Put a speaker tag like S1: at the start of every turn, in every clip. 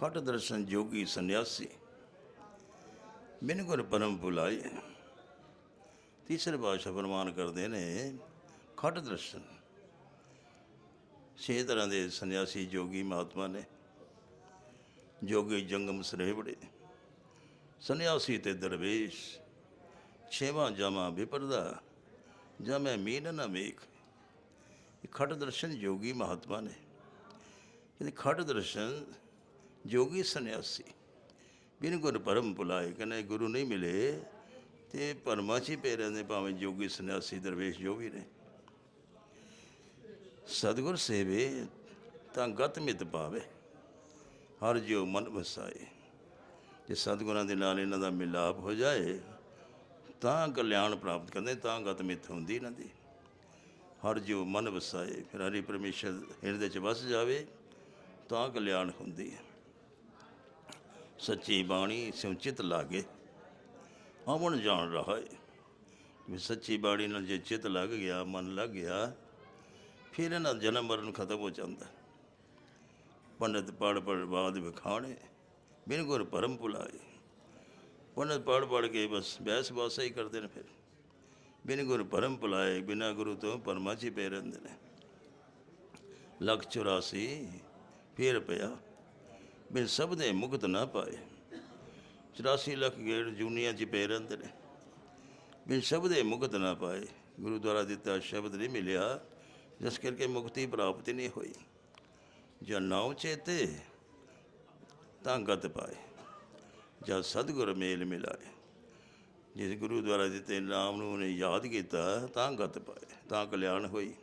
S1: ਖਟ ਦਰਸ਼ਨ ਜੋਗੀ ਸੰਨਿਆਸੀ। ਬਿਨ ਗੁਰ ਪਰਮ ਭੁਲਾਏ ਤੀਸਰੇ ਪਾਤਸ਼ਾਹ ਫਰਮਾਨ ਕਰਦੇ ਨੇ ਖਟ ਦਰਸ਼ਨ। ਛੇ ਤਰ੍ਹਾਂ ਦੇ ਸੰਨਿਆਸੀ ਜੋਗੀ ਮਹਾਤਮਾ ਨੇ। ਜੋਗੀ ਜੰਗਮ ਸਰੇਵੜੇ ਸੰਨਿਆਸੀ ਤੇ ਦਰਵੇਸ਼। ਛੇਵਾਂ ਜਾਮਾ ਵਿਪਰਦਾ ਜਮੈ ਮੀਨ ਨਾ ਮੇਖ ਇਹ ਖਟ ਦਰਸ਼ਨ ਜੋਗੀ ਮਹਾਤਮਾ ਨੇ। ਇਹਦੇ ਖਟ ਦਰਸ਼ਨ ਜੋਗੀ ਸੰਨਿਆਸੀ। ਬਿਨ ਗੁਰ ਪਰਮ ਭੁਲਾਏ ਕਹਿੰਦੇ ਗੁਰੂ ਨਹੀਂ ਮਿਲੇ। ਤੇ ਪਰਮਾ ਚ ਹੀ ਪਏ ਰਹਿੰਦੇ ਭਾਵੇਂ ਜੋਗੀ ਸੰਨਿਆਸੀ ਦਰਵੇਸ਼ ਜੋ ਵੀ ਨੇ। ਸਤਿਗੁਰ ਸੇਵੇ ਤਾਂ ਗਤ ਮਿਤ ਪਾਵੇ, ਹਰ ਜਿਉ ਮਨ ਵਸਾਏ। ਜੇ ਸਤਿਗੁਰਾਂ ਦੇ ਨਾਲ ਇਹਨਾਂ ਦਾ ਮਿਲਾਪ ਹੋ ਜਾਏ, ਤਾਂ ਕਲਿਆਣ ਪ੍ਰਾਪਤ ਕਰਦੇ, ਤਾਂ ਗਤ ਮਿਤ ਹੁੰਦੀ ਇਹਨਾਂ ਦੀ। ਹਰ ਜਿਉ ਮਨ ਵਸਾਏ, ਫਿਰ ਹਰੀ ਪਰਮੇਸ਼ਰ ਹਿਰਦੇ ਚ ਵਸ ਜਾਵੇ, ਤਾਂ ਕਲਿਆਣ ਹੁੰਦੀ ਹੈ। ਸੱਚੀ ਬਾਣੀ ਸਿਉਚਿਤ ਲਾਗੇ। ਆਵਣ ਜਾਣ ਰਹਾ ਹੈ ਵੀ ਸੱਚੀ ਬਾਣੀ ਨਾਲ ਜੇ ਚਿਤ ਲੱਗ ਗਿਆ, ਮਨ ਲੱਗ ਗਿਆ, ਫਿਰ ਇਹਨਾਂ ਦਾ ਜਨਮ ਮਰਨ ਖਤਮ ਹੋ ਜਾਂਦਾ। ਹੈ। ਪੰਡਤ ਪੜ ਪੜ ਬਾਦ ਵਿਖਾਣੇ, ਬਿਨ ਗੁਰ ਪਰਮ ਭੁਲਾਏ। ਪੰਡਤ ਪੜ ਪੜ ਕੇ ਬਸ ਬਹਿਸ ਬਾਸਾ ਹੀ ਕਰਦੇ ਨੇ ਫਿਰ। ਬਿਨ ਗੁਰ ਪਰਮ ਭੁਲਾਏ, ਬਿਨਾ ਗੁਰੂ ਤੋਂ ਪਰਮਾ ਚ ਪਏ ਰਹਿੰਦੇ ਨੇ। ਲੱਖ 84 ਫਿਰ ਪਿਆ। ਬਿਨ ਸਭ ਦੇ ਮੁਕਤ ਨਾ ਪਾਏ। 84 ਲੱਖ ਗੇੜ ਜੂਨੀਆਂ ਚ ਹੀ ਰਹਿੰਦੇ ਨੇ। ਬਿਨ ਸਭ ਦੇ ਮੁਕਤ ਨਾ ਪਾਏ। ਗੁਰੂ ਦੁਆਰਾ ਦਿੱਤਾ ਸ਼ਬਦ ਨਹੀਂ ਮਿਲਿਆ, ਜਿਸ ਕਰਕੇ ਮੁਕਤੀ ਪ੍ਰਾਪਤ ਨਹੀਂ ਹੋਈ। ਜਾਂ ਨਾਉ ਚੇਤੇ ਤਾਂ ਗਤ ਪਾਏ, ਜਾਂ ਸਤਿਗੁਰ ਮੇਲ ਮਿਲਾਏ। ਜਿਸ ਗੁਰੂ ਦੁਆਰਾ ਦਿੱਤੇ ਨਾਮ ਨੂੰ ਉਹਨੇ ਯਾਦ ਕੀਤਾ, ਤਾਂ ਗਤ ਪਾਏ, ਤਾਂ ਕਲਿਆਣ ਹੋਈ।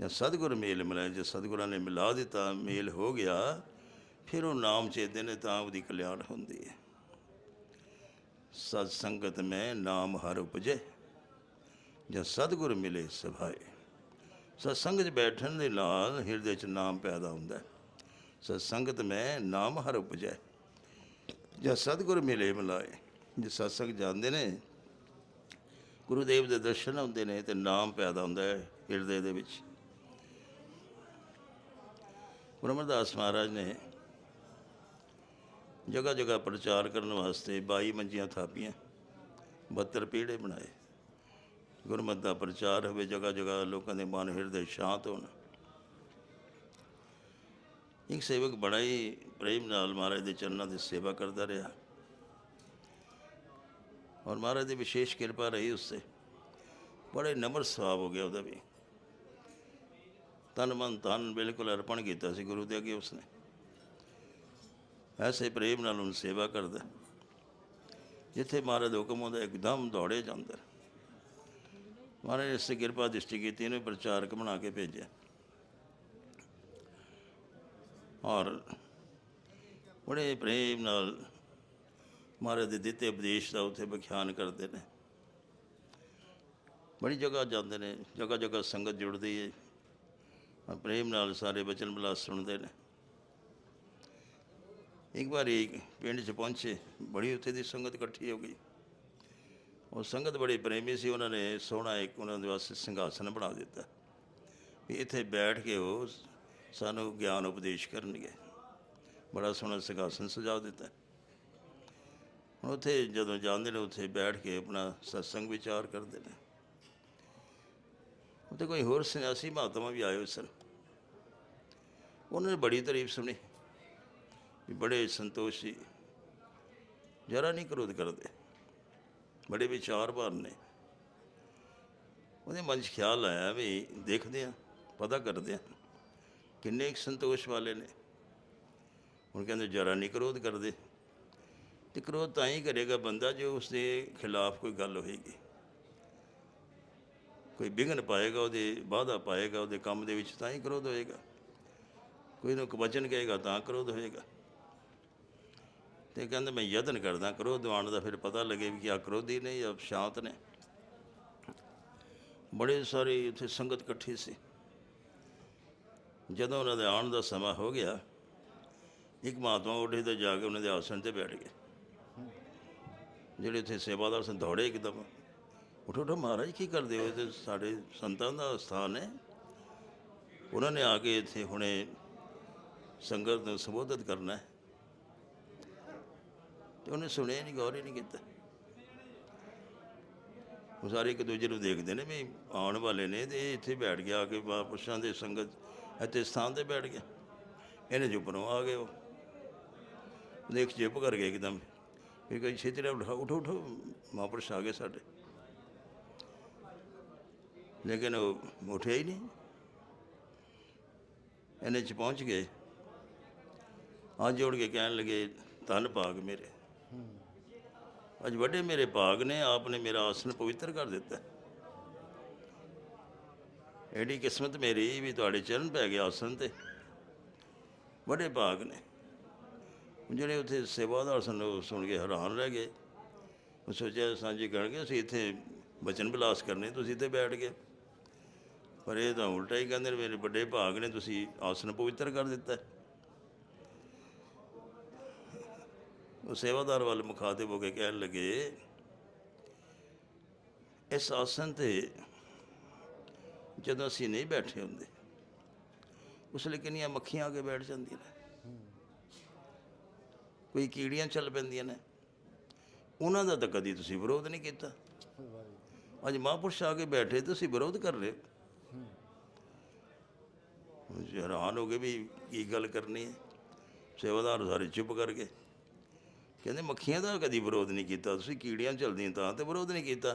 S1: ਜਾਂ ਸਤਿਗੁਰ ਮੇਲ ਮਿਲਾਏ, ਜੇ ਸਤਿਗੁਰਾਂ ਨੇ ਮਿਲਾ ਦਿੱਤਾ, ਮੇਲ ਹੋ ਗਿਆ ਫਿਰ ਉਹ ਨਾਮ ਚੇਤੇ ਨੇ ਤਾਂ ਉਹਦੀ ਕਲਿਆਣ ਹੁੰਦੀ ਹੈ। ਸਤ ਸੰਗਤ ਮੈਂ ਨਾਮ ਹਰ ਉਪਜੇ, ਜਾਂ ਸਤਿਗੁਰ ਮਿਲੇ ਸਭਾਏ। ਸਤ ਸੰਗਤ 'ਚ ਬੈਠਣ ਦੇ ਨਾਲ ਹਿਰਦੇ 'ਚ ਨਾਮ ਪੈਦਾ ਹੁੰਦਾ ਹੈ। ਸਤ ਸੰਗਤ ਮੈਂ ਨਾਮ ਹਰ ਉਪਜੈ, ਜਾਂ ਸਤਿਗੁਰ ਮਿਲੇ ਮਿਲਾਏ। ਜੇ ਸਤਸੰਗ ਜਾਂਦੇ ਨੇ, ਗੁਰੂਦੇਵ ਦੇ ਦਰਸ਼ਨ ਹੁੰਦੇ ਨੇ ਤੇ ਨਾਮ ਪੈਦਾ ਹੁੰਦਾ ਹੈ ਹਿਰਦੇ ਦੇ ਵਿੱਚ। ਗੁਰੂ ਅਮਰਦਾਸ ਮਹਾਰਾਜ ਨੇ ਜਗ੍ਹਾ ਜਗ੍ਹਾ ਪ੍ਰਚਾਰ ਕਰਨ ਵਾਸਤੇ 22 ਮੰਜੀਆਂ ਥਾਪੀਆਂ 72 ਪੀੜੇ ਬਣਾਏ। ਗੁਰਮਤਿ ਦਾ ਪ੍ਰਚਾਰ ਹੋਵੇ ਜਗ੍ਹਾ ਜਗ੍ਹਾ ਲੋਕਾਂ ਦੇ ਮਨ, ਹਿਰਦੇ ਸ਼ਾਂਤ ਹੋਣ। ਇੱਕ ਸੇਵਕ ਬੜਾ ਹੀ ਪ੍ਰੇਮ ਨਾਲ ਮਹਾਰਾਜ ਦੇ ਚਰਨਾਂ ਦੀ ਸੇਵਾ ਕਰਦਾ ਰਿਹਾ। ਔਰ ਮਹਾਰਾਜ ਦੀ ਵਿਸ਼ੇਸ਼ ਕਿਰਪਾ ਰਹੀ ਉਸ ਤੇ ਬੜੇ ਨਮਰ ਸੁਭਾਅ ਹੋ ਗਿਆ ਉਹਦਾ ਵੀ। ਤਨ ਮਨ ਧਨ ਬਿਲਕੁਲ ਅਰਪਣ ਕੀਤਾ ਸੀ ਗੁਰੂ ਦੇ ਅੱਗੇ ਉਸਨੇ। ਐਸੇ ਪ੍ਰੇਮ ਨਾਲ ਉਹਨੂੰ ਸੇਵਾ ਕਰਦਾ ਜਿੱਥੇ ਮਹਾਰਾਜ ਦਾ ਹੁਕਮ ਹੁੰਦਾ ਇੱਕਦਮ ਦੌੜੇ ਜਾਂਦਾ ਮਹਾਰਾਜ ਇਸ ਤੇ ਕਿਰਪਾ ਦ੍ਰਿਸ਼ਟੀ ਕੀਤੀ, ਇਹਨੂੰ ਪ੍ਰਚਾਰਕ ਬਣਾ ਕੇ ਭੇਜਿਆ। ਔਰ ਬੜੇ ਪ੍ਰੇਮ ਨਾਲ ਮਹਾਰਾਜ ਦੇ ਦਿੱਤੇ ਉਪਦੇਸ਼ ਦਾ ਉੱਥੇ ਵਿਖਿਆਨ ਕਰਦੇ ਨੇ। ਬੜੀ ਜਗ੍ਹਾ ਜਾਂਦੇ ਨੇ ਜਗ੍ਹਾ ਜਗ੍ਹਾ ਸੰਗਤ ਜੁੜਦੀ ਹੈ। ਪ੍ਰੇਮ ਨਾਲ ਸਾਰੇ ਬਚਨ ਬਲਾਸ ਸੁਣਦੇ ਨੇ। ਇੱਕ ਵਾਰੀ ਪਿੰਡ 'ਚ ਪਹੁੰਚੇ, ਬੜੀ ਉੱਥੇ ਦੀ ਸੰਗਤ ਇਕੱਠੀ ਹੋ ਗਈ। ਉਹ ਸੰਗਤ ਬੜੇ ਪ੍ਰੇਮੀ ਸੀ, ਉਹਨਾਂ ਨੇ ਸੋਹਣਾ ਇੱਕ ਉਹਨਾਂ ਦੇ ਵਾਸਤੇ ਸਿੰਘਾਸਨ ਬਣਾ ਦਿੱਤਾ। ਵੀ ਇੱਥੇ ਬੈਠ ਕੇ ਉਹ ਸਾਨੂੰ ਗਿਆਨ ਉਪਦੇਸ਼ ਕਰਨਗੇ। ਬੜਾ ਸੋਹਣਾ ਸਿੰਘਾਸਨ ਸਜਾ ਦਿੱਤਾ। ਹੁਣ ਉੱਥੇ ਜਦੋਂ ਜਾਂਦੇ ਨੇ, ਉੱਥੇ ਬੈਠ ਕੇ ਆਪਣਾ ਸਤਸੰਗ ਵਿਚਾਰ ਕਰਦੇ ਨੇ। ਉੱਥੇ ਕੋਈ ਹੋਰ ਸੰਨਿਆਸੀ ਮਹਾਤਮਾ ਵੀ ਆਏ ਹੋਏ ਸਨ। ਉਹਨਾਂ ਨੇ ਬੜੀ ਤਾਰੀਫ ਸੁਣੀ। ਬੜੇ ਸੰਤੋਸ਼ੀ। ਜਰਾ ਨਹੀਂ ਕ੍ਰੋਧ ਕਰਦੇ। ਬੜੇ ਵਿਚਾਰਵਾਨ ਨੇ। ਉਹਦੇ ਮਨ 'ਚ ਖਿਆਲ ਆਇਆ ਵੀ ਦੇਖਦੇ ਆ ਪਤਾ ਕਰਦੇ ਆ ਕਿੰਨੇ ਕੁ ਸੰਤੋਸ਼ ਵਾਲੇ ਨੇ। ਹੁਣ ਕਹਿੰਦੇ ਜਰਾ ਨਹੀਂ ਕ੍ਰੋਧ ਕਰਦੇ। ਤੇ ਕ੍ਰੋਧ ਤਾਂ ਹੀ ਕਰੇਗਾ ਬੰਦਾ ਜੋ ਉਸ ਦੇ ਖਿਲਾਫ ਕੋਈ ਗੱਲ ਹੋਏਗੀ। ਕੋਈ ਵਿਘਨ ਪਾਏਗਾ, ਉਹਦੇ ਬਾਧਾ ਪਾਏਗਾ, ਉਹਦੇ ਕੰਮ ਦੇ ਵਿੱਚ ਤਾਂ ਹੀ ਕ੍ਰੋਧ ਹੋਏਗਾ। ਕੋਈ ਨੂੰ ਵਚਨ ਕਹੇਗਾ ਤਾਂ ਕ੍ਰੋਧ ਹੋਏਗਾ। ਤੇ ਕਹਿੰਦੇ ਮੈਂ ਯਤਨ ਕਰਦਾ ਕ੍ਰੋਧ ਆਉਣ ਦਾ, ਫਿਰ ਪਤਾ ਲੱਗੇ ਵੀ ਆ ਕ੍ਰੋਧੀ ਨੇ ਜਾਂ ਸ਼ਾਂਤ ਨੇ। ਬੜੇ ਸਾਰੇ ਉੱਥੇ ਸੰਗਤ ਇਕੱਠੀ ਸੀ। ਜਦੋਂ ਉਹਨਾਂ ਦੇ ਆਉਣ ਦਾ ਸਮਾਂ ਹੋ ਗਿਆ, ਇੱਕ ਮਹਾਤਮਾ ਉੱਠੇ ਤੇ ਜਾ ਕੇ ਉਹਨਾਂ ਦੇ ਆਸਣ ਤੇ ਬੈਠ ਗਏ। ਜਿਹੜੇ ਉੱਥੇ ਸੇਵਾਦਾਰ ਸਨ, ਦੌੜੇ ਇੱਕਦਮ। ਉਠੋ ਉਠੋ ਮਹਾਰਾਜ, ਕੀ ਕਰਦੇ ਹੋ? ਤੇ ਸਾਡੇ ਸੰਤਾਂ ਦਾ ਸਥਾਨ ਹੈ। ਉਹਨਾਂ ਨੇ ਆ ਕੇ ਇੱਥੇ ਹੁਣੇ ਸੰਗਤ ਨੂੰ ਸੰਬੋਧਿਤ ਕਰਨਾ ਹੈ। ਤੇ ਉਹਨੇ ਸੁਣਿਆ ਨਹੀਂ ਗੌਰ ਹੀ ਨਹੀਂ ਕੀਤਾ। ਉਹ ਸਾਰੇ ਇੱਕ ਦੂਜੇ ਨੂੰ ਦੇਖਦੇ ਨੇ ਵੀ ਆਉਣ ਵਾਲੇ ਨੇ ਤੇ ਇੱਥੇ ਬੈਠ ਗਿਆ ਆ ਕੇ ਮਹਾਂਪੁਰਸ਼ਾਂ ਦੇ ਸੰਗਤ, ਇੱਥੇ ਸਥਾਨ ਤੇ ਬੈਠ ਗਿਆ। ਇਹਨੇ ਚੁੱਪਰੋਂ ਆ ਗਏ ਉਹ। ਦੇਖ ਚੁੱਪ ਕਰ ਗਏ ਇੱਕਦਮ ਫਿਰ ਕਹੀ ਛੇਤੀ ਨਾਲ ਉਠਾ, ਉਠੋ ਉਠੋ ਮਹਾਂਪੁਰਸ਼ ਆ ਗਏ ਸਾਡੇ। ਲੇਕਿਨ ਉਹ ਉੱਠਿਆ ਹੀ ਨਹੀਂ ਇਹਨੇ ਚ ਪਹੁੰਚ ਗਏ। ਆ ਜੋੜ ਕੇ ਕਹਿਣ ਲੱਗੇ, ਧੰਨ ਭਾਗ ਮੇਰੇ। ਅੱਜ ਵੱਡੇ ਮੇਰੇ ਭਾਗ ਨੇ ਆਪ ਨੇ ਮੇਰਾ ਆਸਨ ਪਵਿੱਤਰ ਕਰ ਦਿੱਤਾ। ਐਡੀ ਕਿਸਮਤ ਮੇਰੀ ਵੀ ਤੁਹਾਡੇ ਚਰਨ ਪੈ ਗਏ ਆਸਨ ਤੇ। ਵੱਡੇ ਭਾਗ ਨੇ। ਜਿਹੜੇ ਉੱਥੇ ਸੇਵਾਦਾਰ ਸਨ, ਉਹ ਸੁਣ ਕੇ ਹੈਰਾਨ ਰਹਿ ਗਏ। ਉਹ ਸੋਚਿਆ, ਸਾਂਝੀ ਕਰਨਗੇ ਅਸੀਂ ਇੱਥੇ ਬਚਨ ਵਿਲਾਸ ਕਰਨੇ, ਤੁਸੀਂ ਇੱਥੇ ਬੈਠ ਗਏ। ਪਰ ਇਹ ਤਾਂ ਉਲਟਾ ਹੀ ਕਹਿੰਦੇ ਨੇ, ਮੇਰੇ ਵੱਡੇ ਭਾਗ ਨੇ, ਤੁਸੀਂ ਆਸਨ ਪਵਿੱਤਰ ਕਰ ਦਿੱਤਾ ਉਹ ਸੇਵਾਦਾਰ ਵੱਲ ਮੁਖਾਤਿਬ ਹੋ ਕੇ ਕਹਿਣ ਲੱਗੇ, ਇਸ ਆਸਨ ਤੇ ਜਦੋਂ ਅਸੀਂ ਨਹੀਂ ਬੈਠੇ ਹੁੰਦੇ, ਉਸ ਲਈ ਕਿੰਨੀਆਂ ਮੱਖੀਆਂ ਆ ਕੇ ਬੈਠ ਜਾਂਦੀਆਂ ਨੇ। ਕੋਈ ਕੀੜੀਆਂ ਚੱਲ ਪੈਂਦੀਆਂ ਨੇ। ਉਹਨਾਂ ਦਾ ਤਾਂ ਕਦੀ ਤੁਸੀਂ ਵਿਰੋਧ ਨਹੀਂ ਕੀਤਾ। ਅੱਜ ਮਹਾਂਪੁਰਸ਼ ਆ ਕੇ ਬੈਠੇ, ਤੁਸੀਂ ਵਿਰੋਧ ਕਰ ਰਹੇ ਹੋ। ਹੈਰਾਨ ਹੋ ਗਏ ਵੀ ਕੀ ਗੱਲ ਕਰਨੀ ਹੈ? ਸੇਵਾਦਾਰ ਸਾਰੇ ਚੁੱਪ ਕਰ ਗਏ। ਕਹਿੰਦੇ ਮੱਖੀਆਂ ਦਾ ਕਦੀ ਵਿਰੋਧ ਨਹੀਂ ਕੀਤਾ, ਤੁਸੀਂ ਕੀੜੀਆਂ ਚਲਦੀਆਂ ਤਾਂ ਤੇ ਵਿਰੋਧ ਨਹੀਂ ਕੀਤਾ।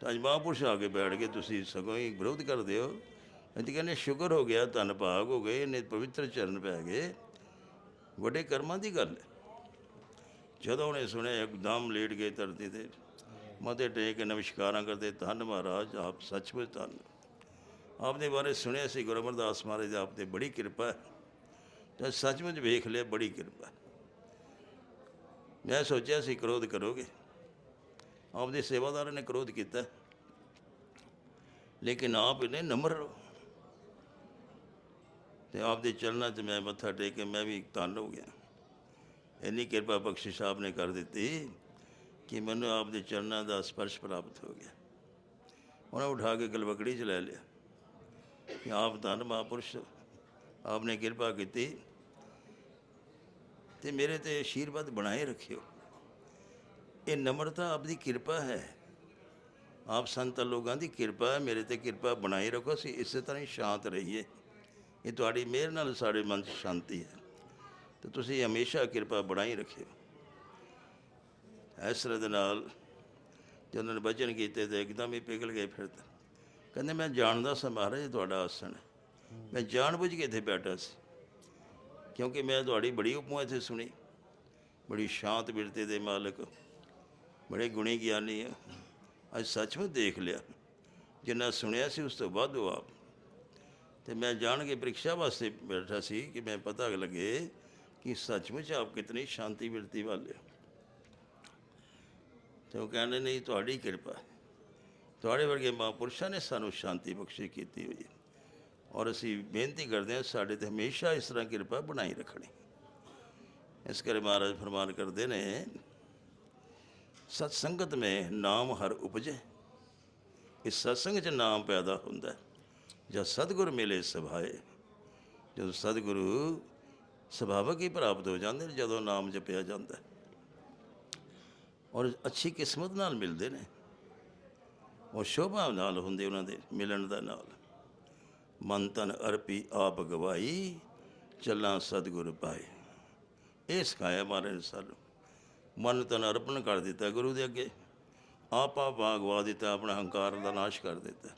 S1: ਤਾਂ ਅੱਜ ਮਹਾਂਪੁਰਸ਼ ਆ ਕੇ ਬੈਠ ਕੇ ਤੁਸੀਂ ਸਗੋਂ ਹੀ ਵਿਰੋਧ ਕਰਦੇ ਹੋ। ਅਸੀਂ ਕਹਿੰਦੇ ਸ਼ੁਕਰ ਹੋ ਗਿਆ, ਧੰਨ ਭਾਗ ਹੋ ਗਏ ਇਹਨੇ ਪਵਿੱਤਰ ਚਰਨ ਪੈ ਗਏ। ਵੱਡੇ ਕਰਮਾਂ ਦੀ ਗੱਲ ਜਦੋਂ ਉਹਨੇ ਸੁਣਿਆ ਇੱਕਦਮ ਲੇਟ ਗਏ ਧਰਤੀ ਤੇ ਮਤੇ ਟੇਕ ਕੇ ਨਮਸਕਾਰਾਂ ਕਰਦੇ, ਧੰਨ ਮਹਾਰਾਜ, ਆਪ ਸੱਚਮੁੱਚ ਧੰਨ ਆਪ ਦੇ ਬਾਰੇ ਸੁਣਿਆ ਸੀ ਗੁਰੂ ਅਮਰਦਾਸ ਮਹਾਰਾਜ ਦੀ ਆਪ ਤੇ ਬੜੀ ਕਿਰਪਾ ਹੈ। ਤੇ ਸੱਚਮੁੱਚ ਵੇਖ ਲਿਆ, ਬੜੀ ਕਿਰਪਾ ਮੈਂ ਸੋਚਿਆ ਸੀ ਕ੍ਰੋਧ ਕਰੋਗੇ। ਆਪਦੇ ਸੇਵਾਦਾਰਾਂ ਨੇ ਕ੍ਰੋਧ ਕੀਤਾ। ਲੇਕਿਨ ਆਪ ਇਹਨੇ ਨਮਰ ਰਹੋ। ਤੇ ਆਪ ਦੇ ਚਰਨਾਂ 'ਚ ਮੈਂ ਮੱਥਾ ਟੇਕ ਕੇ ਮੈਂ ਵੀ ਧੰਨ ਹੋ ਗਿਆ। ਇੰਨੀ ਕਿਰਪਾ ਬਖਸ਼ਿਸ਼ ਸਾਹਿਬ ਨੇ ਕਰ ਦਿੱਤੀ ਕਿ ਮੈਨੂੰ ਆਪ ਦੇ ਚਰਨਾਂ ਦਾ ਸਪਰਸ਼ ਪ੍ਰਾਪਤ ਹੋ ਗਿਆ। ਉਹਨਾਂ ਉਠਾ ਕੇ ਗਲਵਕੜੀ 'ਚ ਲੈ ਲਿਆ। ਕਿ ਆਪ ਧੰਨ ਮਹਾਪੁਰਸ਼ ਆਪ ਨੇ ਕਿਰਪਾ ਕੀਤੀ। ਤੇ ਮੇਰੇ ਤੇ ਆਸ਼ੀਰਵਾਦ ਬਣਾਏ ਰੱਖਿਓ। ਇਹ ਨਮਰਤਾ ਆਪ ਦੀ ਕਿਰਪਾ ਹੈ। ਆਪ ਸੰਤ ਲੋਕਾਂ ਦੀ ਕਿਰਪਾ ਹੈ, ਮੇਰੇ ਤੇ ਕਿਰਪਾ ਬਣਾਈ ਰੱਖੋ, ਅਸੀਂ ਇਸੇ ਤਰ੍ਹਾਂ ਹੀ ਸ਼ਾਂਤ ਰਹੀਏ। ਇਹ ਤੁਹਾਡੀ ਮਿਹਰ ਨਾਲ ਸਾਡੇ ਮਨ 'ਚ ਸ਼ਾਂਤੀ ਹੈ। ਤੇ ਤੁਸੀਂ ਹਮੇਸ਼ਾ ਕਿਰਪਾ ਬਣਾਈ ਰੱਖਿਓ। ਇਸ ਤਰ੍ਹਾਂ ਦੇ ਨਾਲ ਜਦੋਂ ਉਹਨਾਂ ਨੇ ਬਚਨ ਕੀਤੇ ਤੇ ਇੱਕਦਮ ਹੀ ਪਿਘਲ ਗਏ ਫਿਰ ਤਾਂ। ਕਹਿੰਦੇ, ਮੈਂ ਜਾਣਦਾ ਸਾਂ ਮਹਾਰਾਜ ਤੁਹਾਡਾ ਆਸਣ ਮੈਂ ਜਾਣ ਜਾਣਬੁੱਝ ਕੇ ਇੱਥੇ ਬੈਠਾ ਸੀ। ਕਿਉਂਕਿ ਮੈਂ ਤੁਹਾਡੀ ਬੜੀ ਉਪਮਾ ਇੱਥੇ ਸੁਣੀ। ਬੜੀ ਸ਼ਾਂਤ ਬਿਰਤੇ ਦੇ ਮਾਲਕ। ਬੜੇ ਗੁਣੀ ਗਿਆਨੀ ਆ। ਅੱਜ ਸੱਚਮੁੱਚ ਦੇਖ ਲਿਆ। ਜਿੰਨਾ ਸੁਣਿਆ ਸੀ ਉਸ ਤੋਂ ਵੱਧ ਉਹ ਆਪ। ਤੇ ਮੈਂ ਜਾਣ ਕੇ ਪ੍ਰੀਖਿਆ ਵਾਸਤੇ ਬੈਠਾ ਸੀ ਕਿ ਮੈਂ ਪਤਾ ਲੱਗੇ ਕਿ ਸੱਚਮੁੱਚ ਆਪ ਕਿਤਨੀ ਸ਼ਾਂਤੀ ਬਿਰਤੀ ਵਾਲੇ ਹੋ ਤੇ ਉਹ ਕਹਿੰਦੇ, ਨਹੀਂ, ਤੁਹਾਡੀ ਕਿਰਪਾ। ਤੁਹਾਡੇ ਵਰਗੇ ਮਹਾਂਪੁਰਸ਼ਾਂ ਨੇ ਸਾਨੂੰ ਸ਼ਾਂਤੀ ਬਖਸ਼ੀ ਕੀਤੀ ਹੋਈ ਹੈ। ਔਰ ਅਸੀਂ ਬੇਨਤੀ ਕਰਦੇ ਹਾਂ, ਸਾਡੇ ਤੇ ਹਮੇਸ਼ਾ ਇਸ ਤਰ੍ਹਾਂ ਕਿਰਪਾ ਬਣਾਈ ਰੱਖਣੀ। ਇਸ ਕਰੇ ਮਹਾਰਾਜ ਫਰਮਾਨ ਕਰਦੇ ਨੇ, ਸਤ ਸੰਗਤ में ਨਾਮ ਹਰ ਉਪਜੇ। ਇਸ ਸਤਸੰਗ 'ਚ ਨਾਮ ਪੈਦਾ ਹੁੰਦਾ ਹੈ। ਜਦ ਸਤਿਗੁਰ ਮਿਲੇ ਸਭਾਏ। ਜਦੋਂ ਸਤਿਗੁਰੂ ਸੁਭਾਵਕ ਹੀ ਪ੍ਰਾਪਤ ਹੋ ਜਾਂਦੇ ਨੇ, ਜਦੋਂ ਨਾਮ ਜਪਿਆ ਜਾਂਦਾ ਔਰ ਅੱਛੀ ਕਿਸਮਤ ਨਾਲ ਮਿਲਦੇ ਨੇ। ਉਹ ਸ਼ੋਭਾ ਨਾਲ ਹੁੰਦੇ ਉਹਨਾਂ ਦੇ ਮਿਲਣ ਦਾ ਨਾਲ। ਮਨ ਤਨ ਅਰਪੀ ਆਪ ਗਵਾਈ, ਚੱਲਾਂ ਸਤਿਗੁਰ ਪਾਏ। ਇਹ ਸਿਖਾਇਆ ਮਹਾਰਾਜ ਨੇ ਸਾਨੂੰ ਮਨ ਤਨ ਅਰਪਣ ਕਰ ਦਿੱਤਾ ਗੁਰੂ ਦੇ ਅੱਗੇ। ਆਪ ਆਪਾ ਗਵਾ ਦਿੱਤਾ, ਆਪਣਾ ਹੰਕਾਰ ਦਾ ਨਾਸ਼ ਕਰ ਦਿੱਤਾ।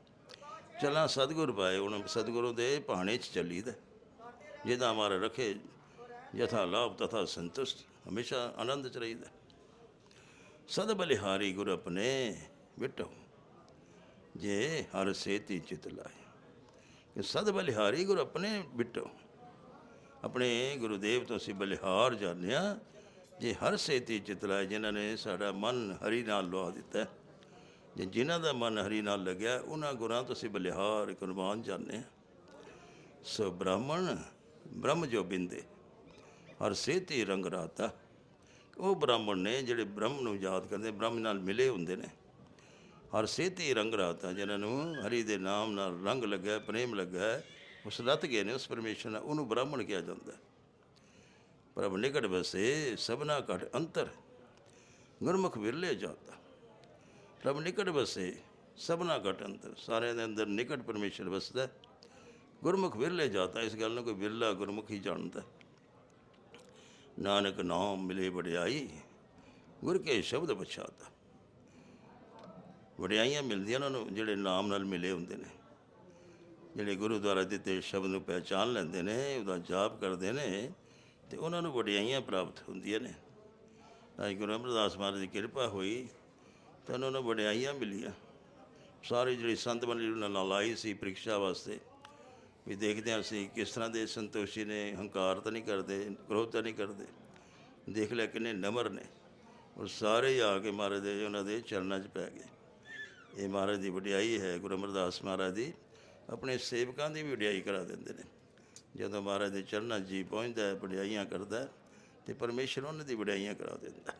S1: ਚੱਲਾਂ ਸਤਿਗੁਰ ਪਾਏ, ਹੁਣ ਸਤਿਗੁਰੂ ਦੇ ਭਾਣੇ 'ਚ ਚੱਲੀਦਾ। ਜਿਹਦਾ ਮਾਰ ਰਖੇ, ਯਥਾ ਲਾਭ ਤਥਾ ਸੰਤੁਸ਼ਟ, ਹਮੇਸ਼ਾ ਆਨੰਦ 'ਚ ਰਹੀਦਾ। ਸਦ ਬਲਿਹਾਰੀ ਗੁਰ ਆਪਣੇ ਵਿਟੋ ਜੇ ਹਰ ਸੇਤੀ ਚਿਤ ਲਾਏ। ਕਿ ਸਦ ਬਲਿਹਾਰੀ ਗੁਰ ਆਪਣੇ ਵਿਟੋ ਆਪਣੇ ਗੁਰੂਦੇਵ ਤੋਂ ਅਸੀਂ ਬਲਿਹਾਰ ਜਾਣਿਆ ਜੇ ਹਰ ਸੇਤੀ ਚਿਤ ਜਿਨ੍ਹਾਂ ਨੇ ਸਾਡਾ ਮਨ ਹਰੀ ਨਾਲ ਲਵਾ ਦਿੱਤਾ। ਜੇ ਜਿਨ੍ਹਾਂ ਦਾ ਮਨ ਹਰੀ ਨਾਲ ਲੱਗਿਆ, ਉਹਨਾਂ ਗੁਰਾਂ ਤੋਂ ਅਸੀਂ ਬਲਿਹਾਰ ਕੁਰਬਾਨ ਜਾਣਦੇ ਹਾਂ। ਸੋ ਬ੍ਰਾਹਮਣ, ਬ੍ਰਹਮ ਜੋ ਬਿੰਦੇ, ਹਰ ਸੇਤੀ ਰੰਗ ਰਾਤਾ। ਉਹ ਬ੍ਰਾਹਮਣ ਨੇ ਜਿਹੜੇ ਬ੍ਰਹਮ ਨੂੰ ਯਾਦ ਕਰਦੇ, ਬ੍ਰਹਮ ਨਾਲ ਮਿਲੇ ਹੁੰਦੇ ਨੇ। ਹਰ ਸੇਤੀ ਰੰਗ ਰਾਤਾ ਜਿਨ੍ਹਾਂ ਨੂੰ ਹਰੀ ਦੇ ਨਾਮ ਨਾਲ ਰੰਗ ਲੱਗਾ, ਪ੍ਰੇਮ ਲੱਗਾ। ਉਸ ਰਤ ਗਏ ਨੇ, ਉਸ ਪਰਮੇਸ਼ਰ ਨਾਲ ਉਹਨੂੰ ਬ੍ਰਾਹਮਣ ਕਿਹਾ ਜਾਂਦਾ ਪ੍ਰਭ ਨਿਕਟ ਵਸੇ, ਸਭਨਾ ਘਟ ਅੰਤਰ, ਗੁਰਮੁਖ ਵਿਰਲੇ ਜਾਤਾ ਪ੍ਰਭ ਨਿਕਟ ਵਸੇ, ਸਭਨਾ ਘਟ ਅੰਤਰ, ਸਾਰਿਆਂ ਦੇ ਅੰਦਰ ਨਿਕਟ ਪਰਮੇਸ਼ਰ ਵਸਦਾ ਗੁਰਮੁਖ ਵਿਰਲੇ ਜਾਤਾ ਇਸ ਗੱਲ ਨੂੰ ਕੋਈ ਵਿਰਲਾ ਗੁਰਮੁਖ ਹੀ ਜਾਣਦਾ। ਨਾਨਕ ਨਾਮ ਮਿਲੇ ਵਡਿਆਈ, ਗੁਰ ਕੇ ਸ਼ਬਦ ਪਛਾਤਾ। ਵਡਿਆਈਆਂ ਮਿਲਦੀਆਂ ਉਹਨਾਂ ਨੂੰ ਜਿਹੜੇ ਨਾਮ ਨਾਲ ਮਿਲੇ ਹੁੰਦੇ ਨੇ। ਜਿਹੜੇ ਗੁਰੂ ਦੁਆਰਾ ਦਿੱਤੇ ਸ਼ਬਦ ਨੂੰ ਪਹਿਚਾਨ ਲੈਂਦੇ ਨੇ, ਉਹਦਾ ਜਾਪ ਕਰਦੇ ਨੇ, ਤੇ ਉਹਨਾਂ ਨੂੰ ਵਡਿਆਈਆਂ ਪ੍ਰਾਪਤ ਹੁੰਦੀਆਂ ਨੇ। ਅੱਜ ਗੁਰੂ ਅਮਰਦਾਸ ਮਹਾਰਾਜ ਦੀ ਕਿਰਪਾ ਹੋਈ, ਤਾਂ ਉਹਨਾਂ ਨੂੰ ਵਡਿਆਈਆਂ ਮਿਲੀਆਂ। ਸਾਰੇ ਜਿਹੜੀ ਸੰਤ ਮੰਡਲੀ ਉਹਨਾਂ ਨਾਲ ਆਈ ਸੀ ਪ੍ਰੀਖਿਆ ਵਾਸਤੇ, ਵੀ ਦੇਖਦੇ ਹਾਂ ਅਸੀਂ ਕਿਸ ਤਰ੍ਹਾਂ ਦੇ ਸੰਤੋਸ਼ੀ ਨੇ, ਹੰਕਾਰ ਤਾਂ ਨਹੀਂ ਕਰਦੇ, ਕ੍ਰੋਧ ਤਾਂ ਨਹੀਂ ਕਰਦੇ। ਦੇਖ ਲੈ ਕਿੰਨੇ ਨਮਰ ਨੇ। ਉਹ ਸਾਰੇ ਆ ਕੇ ਮਹਾਰਾਜ ਦੇ ਉਹਨਾਂ ਦੇ ਚਰਨਾਂ 'ਚ ਪੈ ਗਏ। ਇਹ ਮਹਾਰਾਜ ਦੀ ਵਡਿਆਈ ਹੈ ਗੁਰੂ ਅਮਰਦਾਸ ਮਹਾਰਾਜ ਦੀ। ਆਪਣੇ ਸੇਵਕਾਂ ਦੀ ਵੀ ਵਡਿਆਈ ਕਰਾ ਦਿੰਦੇ ਨੇ। ਜਦੋਂ ਮਹਾਰਾਜ ਦੇ ਚਰਨਾਂ ਜੀ ਪਹੁੰਚਦਾ ਹੈ ਵਡਿਆਈਆਂ ਕਰਦਾ ਹੈ, ਤੇ ਪਰਮੇਸ਼ਰ ਉਹਨਾਂ ਦੀ ਵਡਿਆਈਆਂ ਕਰਾ ਦਿੰਦਾ